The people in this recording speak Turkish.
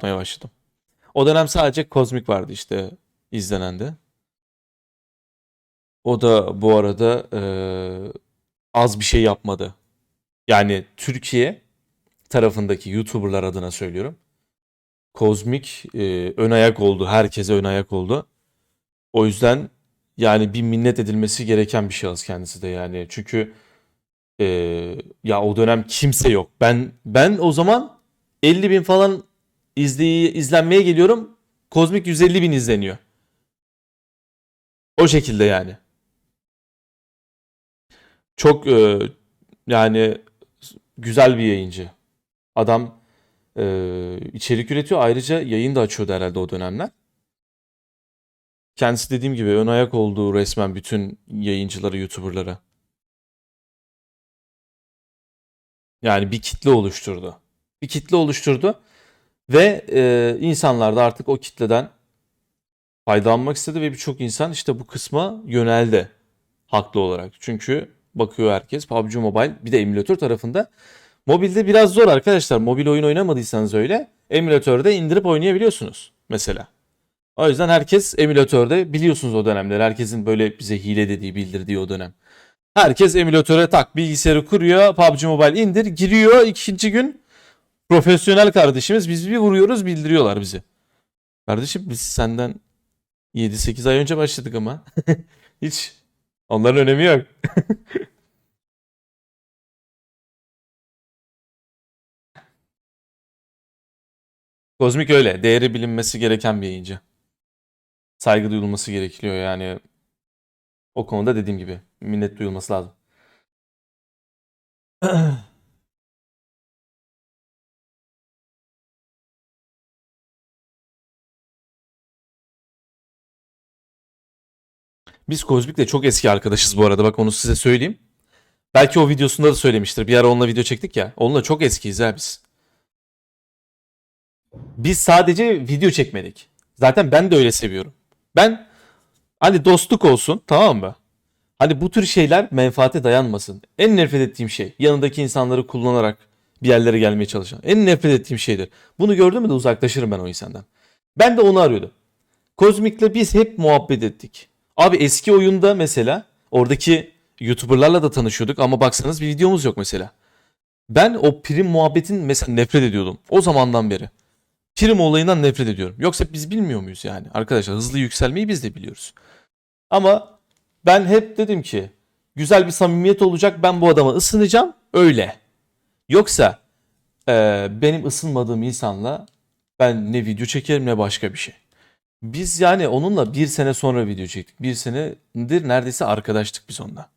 yapmaya başladım. O dönem sadece Kozmik vardı işte izlenendi. O da bu arada eee, az bir şey yapmadı. Yani Türkiye tarafındaki YouTuber'lar adına söylüyorum. Kozmik eee, ön ayak oldu. Herkese ön ayak oldu. O yüzden yani bir minnet edilmesi gereken bir şahıs kendisi de yani. Çünkü eee, ya o dönem kimse yok. Ben ben o zaman 50 bin falan izleyi, izlenmeye geliyorum. Kozmik 150 bin izleniyor. O şekilde yani. Çok eee, yani güzel bir yayıncı. Adam eee, içerik üretiyor. Ayrıca yayın da açıyordu herhalde o dönemler. Kendisi dediğim gibi ön ayak olduğu resmen bütün yayıncılara, YouTuber'lara. Yani bir kitle oluşturdu. Bir kitle oluşturdu ve e, insanlar da artık o kitleden faydalanmak istedi ve birçok insan işte bu kısma yöneldi haklı olarak. Çünkü bakıyor herkes PUBG Mobile bir de emülatör tarafında. Mobilde biraz zor arkadaşlar. Mobil oyun oynamadıysanız öyle emülatörde indirip oynayabiliyorsunuz mesela. O yüzden herkes emülatörde biliyorsunuz o dönemler. Herkesin böyle bize hile dediği, bildirdiği o dönem. Herkes emülatöre tak bilgisayarı kuruyor. PUBG Mobile indir. Giriyor ikinci gün profesyonel kardeşimiz biz bir vuruyoruz bildiriyorlar bizi. Kardeşim biz senden 7-8 ay önce başladık ama. Hiç onların önemi yok. Kozmik öyle. Değeri bilinmesi gereken bir yayıncı. Saygı duyulması gerekiyor yani. O konuda dediğim gibi minnet duyulması lazım. Biz Kozmik'le çok eski arkadaşız bu arada. Bak onu size söyleyeyim. Belki o videosunda da söylemiştir. Bir ara onunla video çektik ya. Onunla çok eskiyiz ha biz. Biz sadece video çekmedik. Zaten ben de öyle seviyorum. Ben hani dostluk olsun tamam mı? Hani bu tür şeyler menfaate dayanmasın. En nefret ettiğim şey yanındaki insanları kullanarak bir yerlere gelmeye çalışan. En nefret ettiğim şeydir. Bunu gördüm mü de uzaklaşırım ben o insandan. Ben de onu arıyordum. Kozmik'le biz hep muhabbet ettik. Abi eski oyunda mesela oradaki YouTuber'larla da tanışıyorduk ama baksanız bir videomuz yok mesela. Ben o prim muhabbetin mesela nefret ediyordum. O zamandan beri. Prim olayından nefret ediyorum. Yoksa biz bilmiyor muyuz yani? Arkadaşlar hızlı yükselmeyi biz de biliyoruz. Ama ben hep dedim ki güzel bir samimiyet olacak. Ben bu adama ısınacağım. Öyle. Yoksa e, benim ısınmadığım insanla ben ne video çekerim ne başka bir şey. Biz yani onunla bir sene sonra video çektik. Bir senedir neredeyse arkadaştık biz onunla.